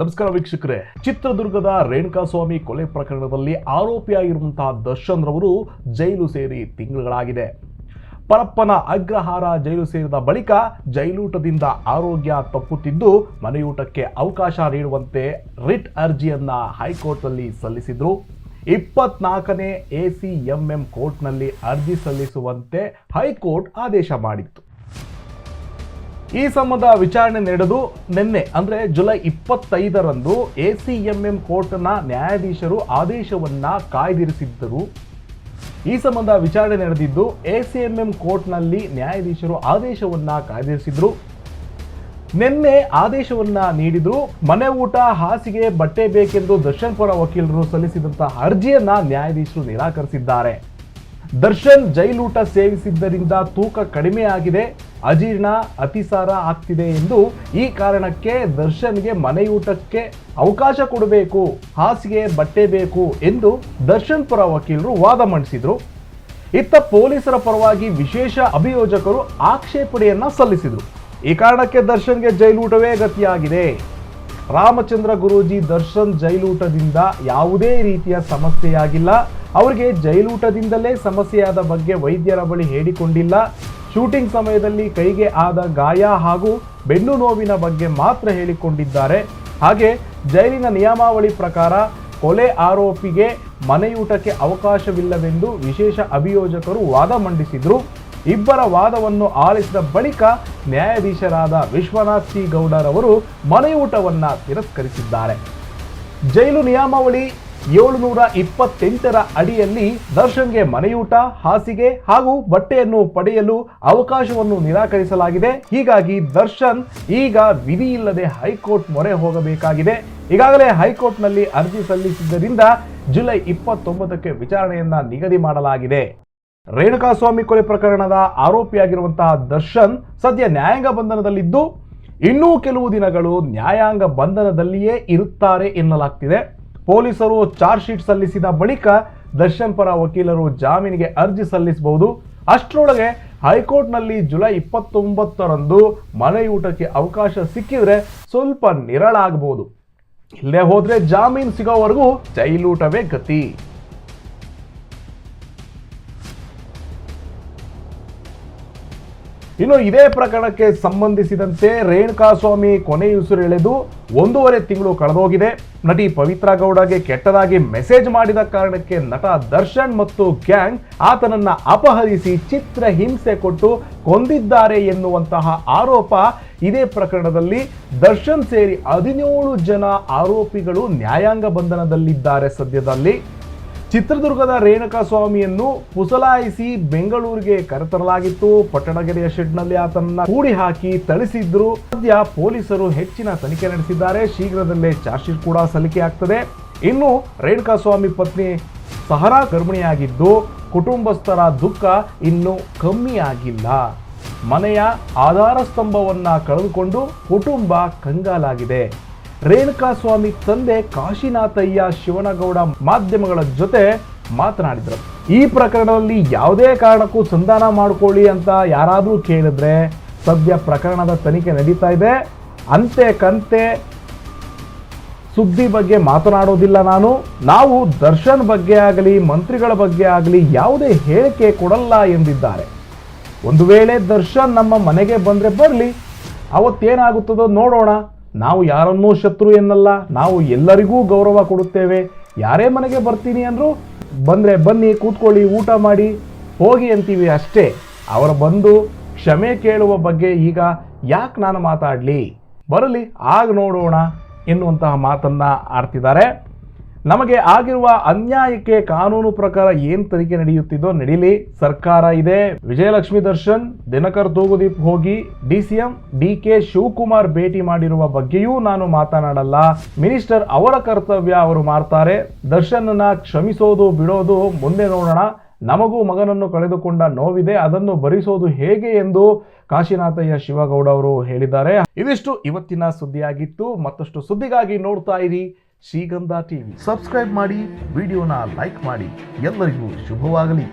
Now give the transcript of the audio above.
ನಮಸ್ಕಾರ ವೀಕ್ಷಕರೇ. ಚಿತ್ರದುರ್ಗದ ರೇಣುಕಾಸ್ವಾಮಿ ಕೊಲೆ ಪ್ರಕರಣದಲ್ಲಿ ಆರೋಪಿಯಾಗಿರುವಂತಹ ದರ್ಶನ್ ರವರು ಜೈಲು ಸೇರಿ ತಿಂಗಳುಗಳಾಗಿದೆ. ಪರಪ್ಪನ ಅಗ್ರಹಾರ ಜೈಲು ಸೇರಿದ ಬಳಿಕ ಜೈಲೂಟದಿಂದ ಆರೋಗ್ಯ ತಪ್ಪುತ್ತಿದ್ದು ಮನೆಯೂಟಕ್ಕೆ ಅವಕಾಶ ನೀಡುವಂತೆ ರಿಟ್ ಅರ್ಜಿಯನ್ನ ಹೈಕೋರ್ಟ್ನಲ್ಲಿ ಸಲ್ಲಿಸಿದ್ರು. ಇಪ್ಪತ್ನಾಲ್ಕನೇ ಎಂ ಕೋರ್ಟ್ನಲ್ಲಿ ಅರ್ಜಿ ಸಲ್ಲಿಸುವಂತೆ ಹೈಕೋರ್ಟ್ ಆದೇಶ ಮಾಡಿತ್ತು. ಈ ಸಂಬಂಧ ವಿಚಾರಣೆ ನಡೆದು ನಿನ್ನೆ, ಅಂದರೆ ಜುಲೈ ಇಪ್ಪತ್ತೈದರಂದು ಎ ಸಿ ಎಂ ಎಸಿಎಂಎಂ ಕೋರ್ಟ್ನ ನ್ಯಾಯಾಧೀಶರು ಆದೇಶವನ್ನ ಕಾಯ್ದಿರಿಸಿದ್ದರು. ಈ ಸಂಬಂಧ ವಿಚಾರಣೆ ನಡೆದಿದ್ದು, ಎ ಸಿ ಎಂ ಎಸಿಎಂಎಂ ಕೋರ್ಟ್ನಲ್ಲಿ ನ್ಯಾಯಾಧೀಶರು ಆದೇಶವನ್ನ ಕಾಯ್ದಿರಿಸಿದ್ರು. ನಿನ್ನೆ ಆದೇಶವನ್ನ ನೀಡಿದ್ರು. ಮನೆ ಊಟ, ಹಾಸಿಗೆ, ಬಟ್ಟೆ ಬೇಕೆಂದು ದರ್ಶನ್ ಪರ ವಕೀಲರು ಸಲ್ಲಿಸಿದಂತಹ ಅರ್ಜಿಯನ್ನ ನ್ಯಾಯಾಧೀಶರು ನಿರಾಕರಿಸಿದ್ದಾರೆ. ದರ್ಶನ್ ಜೈಲೂಟ ಸೇವಿಸಿದ್ದರಿಂದ ತೂಕ ಕಡಿಮೆ ಆಗಿದೆ ಅಜೀರ್ಣ ಅತಿಸಾರ ಆಗ್ತಿದೆ ಎಂದು ಈ ಕಾರಣಕ್ಕೆ ದರ್ಶನ್ಗೆ ಮನೆಯೂಟಕ್ಕೆ ಅವಕಾಶ ಕೊಡಬೇಕು ಹಾಸಿಗೆ ಬಟ್ಟೆ ಬೇಕು ಎಂದು ದರ್ಶನ್ ಪರ ವಕೀಲರು ವಾದ ಮಂಡಿಸಿದ್ರು. ಇತ್ತ ಪೊಲೀಸರ ಪರವಾಗಿ ವಿಶೇಷ ಅಭಿಯೋಜಕರು ಆಕ್ಷೇಪಣೆಯನ್ನ ಸಲ್ಲಿಸಿದ್ರು. ಈ ಕಾರಣಕ್ಕೆ ದರ್ಶನ್ಗೆ ಜೈಲೂಟವೇ ಗತಿಯಾಗಿದೆ ರಾಮಚಂದ್ರ ಗುರೂಜಿ ದರ್ಶನ್ ಜೈಲೂಟದಿಂದ ಯಾವುದೇ ರೀತಿಯ ಸಮಸ್ಯೆಯಾಗಿಲ್ಲ. ಅವರಿಗೆ ಜೈಲೂಟದಿಂದಲೇ ಸಮಸ್ಯೆಯಾದ ಬಗ್ಗೆ ವೈದ್ಯರ ಬಳಿ ಹೇಳಿಕೊಂಡಿಲ್ಲ. ಶೂಟಿಂಗ್ ಸಮಯದಲ್ಲಿ ಕೈಗೆ ಆದ ಗಾಯ ಹಾಗೂ ಬೆನ್ನು ನೋವಿನ ಬಗ್ಗೆ ಮಾತ್ರ ಹೇಳಿಕೊಂಡಿದ್ದಾರೆ. ಹಾಗೆ ಜೈಲಿನ ನಿಯಮಾವಳಿ ಪ್ರಕಾರ ಕೊಲೆ ಆರೋಪಿಗೆ ಮನೆಯೂಟಕ್ಕೆ ಅವಕಾಶವಿಲ್ಲವೆಂದು ವಿಶೇಷ ಅಭಿಯೋಜಕರು ವಾದ ಮಂಡಿಸಿದ್ರು. ಇಬ್ಬರ ವಾದವನ್ನು ಆಲಿಸಿದ ಬಳಿಕ ನ್ಯಾಯಾಧೀಶರಾದ ವಿಶ್ವನಾಥ್ ಸಿ ಗೌಡರವರು ಮನೆಯೂಟವನ್ನು ತಿರಸ್ಕರಿಸಿದ್ದಾರೆ. ಜೈಲು ನಿಯಮಾವಳಿ ಏಳುನೂರ ಇಪ್ಪತ್ತೆಂಟರ ಅಡಿಯಲ್ಲಿ ದರ್ಶನ್ಗೆ ಮನೆಯೂಟ, ಹಾಸಿಗೆ ಹಾಗೂ ಬಟ್ಟೆಯನ್ನು ಪಡೆಯಲು ಅವಕಾಶವನ್ನು ನಿರಾಕರಿಸಲಾಗಿದೆ. ಹೀಗಾಗಿ ದರ್ಶನ್ ಈಗ ವಿಧಿ ಇಲ್ಲದೆ ಹೈಕೋರ್ಟ್ ಮೊರೆ ಹೋಗಬೇಕಾಗಿದೆ. ಈಗಾಗಲೇ ಹೈಕೋರ್ಟ್ನಲ್ಲಿ ಅರ್ಜಿ ಸಲ್ಲಿಸಿದ್ದರಿಂದ ಜುಲೈ ಇಪ್ಪತ್ತೊಂಬತ್ತಕ್ಕೆ ವಿಚಾರಣೆಯನ್ನ ನಿಗದಿ ಮಾಡಲಾಗಿದೆ. ರೇಣುಕಾಸ್ವಾಮಿ ಕೊಲೆ ಪ್ರಕರಣದ ಆರೋಪಿಯಾಗಿರುವಂತಹ ದರ್ಶನ್ ಸದ್ಯ ನ್ಯಾಯಾಂಗ ಬಂಧನದಲ್ಲಿದ್ದು, ಇನ್ನೂ ಕೆಲವು ದಿನಗಳು ನ್ಯಾಯಾಂಗ ಬಂಧನದಲ್ಲಿಯೇ ಇರುತ್ತಾರೆ ಎನ್ನಲಾಗ್ತಿದೆ. ಪೊಲೀಸರು ಚಾರ್ಜ್ ಶೀಟ್ ಸಲ್ಲಿಸಿದ ಬಳಿಕ ದರ್ಶನ್ ಪರ ವಕೀಲರು ಜಾಮೀನಿಗೆ ಅರ್ಜಿ ಸಲ್ಲಿಸಬಹುದು. ಅಷ್ಟರೊಳಗೆ ಹೈಕೋರ್ಟ್ನಲ್ಲಿ ಜುಲೈ ಇಪ್ಪತ್ತೊಂಬತ್ತರಂದು ಮನೆಯೂಟಕ್ಕೆ ಅವಕಾಶ ಸಿಕ್ಕಿದ್ರೆ ಸ್ವಲ್ಪ ನಿರಳಾಗಬಹುದು ಇಲ್ಲೇ ಹೋದ್ರೆ ಜಾಮೀನು ಸಿಗೋವರೆಗೂ ಜೈಲೂಟವೇ ಗತಿ. ಇನ್ನು ಇದೇ ಪ್ರಕರಣಕ್ಕೆ ಸಂಬಂಧಿಸಿದಂತೆ ರೇಣುಕಾಸ್ವಾಮಿ ಕೊನೆಯುಸಿರೆಳೆದು ಒಂದೂವರೆ ತಿಂಗಳು ಕಳೆದೋಗಿದೆ. ನಟಿ ಪವಿತ್ರಾ ಗೌಡಗೆ ಕೆಟ್ಟದಾಗಿ ಮೆಸೇಜ್ ಮಾಡಿದ ಕಾರಣಕ್ಕೆ ನಟ ದರ್ಶನ್ ಮತ್ತು ಗ್ಯಾಂಗ್ ಆತನನ್ನ ಅಪಹರಿಸಿ ಚಿತ್ರ ಹಿಂಸೆ ಕೊಟ್ಟು ಕೊಂದಿದ್ದಾರೆ ಎನ್ನುವಂತಹ ಆರೋಪ ಇದೇ ಪ್ರಕರಣದಲ್ಲಿ ದರ್ಶನ್ ಸೇರಿ ಹದಿನೇಳು ಜನ ಆರೋಪಿಗಳು ನ್ಯಾಯಾಂಗ ಬಂಧನದಲ್ಲಿದ್ದಾರೆ ಸದ್ಯದಲ್ಲಿ. ಚಿತ್ರದುರ್ಗದ ರೇಣುಕಾಸ್ವಾಮಿಯನ್ನು ಪುಸಲಾಯಿಸಿ ಬೆಂಗಳೂರಿಗೆ ಕರೆತರಲಾಗಿತ್ತು. ಪಟ್ಟಣಗೆರೆಯ ಶೆಡ್ನಲ್ಲಿ ಆತನನ್ನ ಕೂಡಿ ಹಾಕಿ ಥಳಿಸಿದ್ರು. ಸದ್ಯ ಪೊಲೀಸರು ಹೆಚ್ಚಿನ ತನಿಖೆ ನಡೆಸಿದ್ದಾರೆ. ಶೀಘ್ರದಲ್ಲೇ ಚಾರ್ಜ್ ಕೂಡ ಸಲ್ಲಿಕೆ ಆಗ್ತದೆ. ಇನ್ನು ರೇಣುಕಾಸ್ವಾಮಿ ಪತ್ನಿ ಸಹರಾ ಗರ್ಭಿಣಿಯಾಗಿದ್ದು, ಕುಟುಂಬಸ್ಥರ ದುಃಖ ಇನ್ನೂ ಕಮ್ಮಿ ಆಗಿಲ್ಲ ಮನೆಯ ಆಧಾರ ಸ್ತಂಭವನ್ನ ಕಳೆದುಕೊಂಡು ಕುಟುಂಬ ಕಂಗಾಲಾಗಿದೆ. ರೇಣುಕಾಸ್ವಾಮಿ ತಂದೆ ಕಾಶಿನಾಥಯ್ಯ ಶಿವನಗೌಡ ಮಾಧ್ಯಮಗಳ ಜೊತೆ ಮಾತನಾಡಿದರು. ಈ ಪ್ರಕರಣದಲ್ಲಿ ಯಾವುದೇ ಕಾರಣಕ್ಕೂ ಸಂಧಾನ ಮಾಡಿಕೊಳ್ಳಿ ಅಂತ ಯಾರಾದರೂ ಕೇಳಿದ್ರೆ ಸದ್ಯ ಪ್ರಕರಣದ ತನಿಖೆ ನಡೀತಾ ಇದೆ. ಅಂತೆ ಕಂತೆ ಸುದ್ದಿ ಬಗ್ಗೆ ಮಾತನಾಡೋದಿಲ್ಲ ನಾನು. ನಾವು ದರ್ಶನ್ ಬಗ್ಗೆ ಆಗಲಿ, ಮಂತ್ರಿಗಳ ಬಗ್ಗೆ ಆಗಲಿ ಯಾವುದೇ ಹೇಳಿಕೆ ಕೊಡಲ್ಲ ಎಂದಿದ್ದಾರೆ. ಒಂದು ವೇಳೆ ದರ್ಶನ್ ನಮ್ಮ ಮನೆಗೆ ಬಂದರೆ ಬರಲಿ, ಅವತ್ತೇನಾಗುತ್ತದೋ ನೋಡೋಣ. ನಾವು ಯಾರನ್ನೂ ಶತ್ರು ಎನ್ನಲ್ಲ, ನಾವು ಎಲ್ಲರಿಗೂ ಗೌರವ ಕೊಡುತ್ತೇವೆ. ಯಾರೇ ಮನೆಗೆ ಬರ್ತೀನಿ ಅಂದರೂ, ಬಂದರೆ ಬನ್ನಿ, ಕೂತ್ಕೊಳ್ಳಿ, ಊಟ ಮಾಡಿ, ಹೋಗಿ ಅಂತೀವಿ ಅಷ್ಟೇ. ಅವರ ಬಂದು ಕ್ಷಮೆ ಕೇಳುವ ಬಗ್ಗೆ ಈಗ ಯಾಕೆ ನಾನು ಮಾತಾಡಲಿ? ಬರಲಿ, ಆಗ ನೋಡೋಣ ಎನ್ನುವಂತಹ ಮಾತನ್ನು ಆಡ್ತಿದ್ದಾರೆ. ನಮಗೆ ಆಗಿರುವ ಅನ್ಯಾಯಕ್ಕೆ ಕಾನೂನು ಪ್ರಕಾರ ಏನ್ ತನಿಖೆ ನಡೆಯುತ್ತಿದ್ದೋ ನಡೀಲಿ. ಸರ್ಕಾರ ಇದೆ. ವಿಜಯಲಕ್ಷ್ಮಿ ದರ್ಶನ್, ದಿನಕರ್ ತೂಗುದೀಪ್ ಹೋಗಿ, D CM D K Shivakumar ಭೇಟಿ ಮಾಡಿರುವ ಬಗ್ಗೆಯೂ ನಾನು ಮಾತನಾಡಲ್ಲ. ಮಿನಿಸ್ಟರ್ ಅವರ ಕರ್ತವ್ಯ ಅವರು ಮಾಡ್ತಾರೆ. ದರ್ಶನ್ನ ಕ್ಷಮಿಸೋದು, ಬಿಡೋದು ಮುಂದೆ ನೋಡೋಣ. ನಮಗೂ ಮಗನನ್ನು ಕಳೆದುಕೊಂಡ ನೋವಿದೆ. ಅದನ್ನು ಭರಿಸೋದು ಹೇಗೆ ಎಂದು ಕಾಶಿನಾಥಯ್ಯ ಶಿವಗೌಡ ಅವರು ಹೇಳಿದ್ದಾರೆ. ಇದಿಷ್ಟು ಇವತ್ತಿನ ಸುದ್ದಿಯಾಗಿತ್ತು. ಮತ್ತಷ್ಟು ಸುದ್ದಿಗಾಗಿ ನೋಡ್ತಾ ಇರಿ. ಶ್ರೀಗಂಧ ಟಿವಿ. ಸಬ್ಸ್ಕ್ರೈಬ್ ಮಾಡಿ ವಿಡಿಯೋನ ಲೈಕ್ ಮಾಡಿ. ಎಲ್ಲರಿಗೂ ಶುಭವಾಗಲಿ.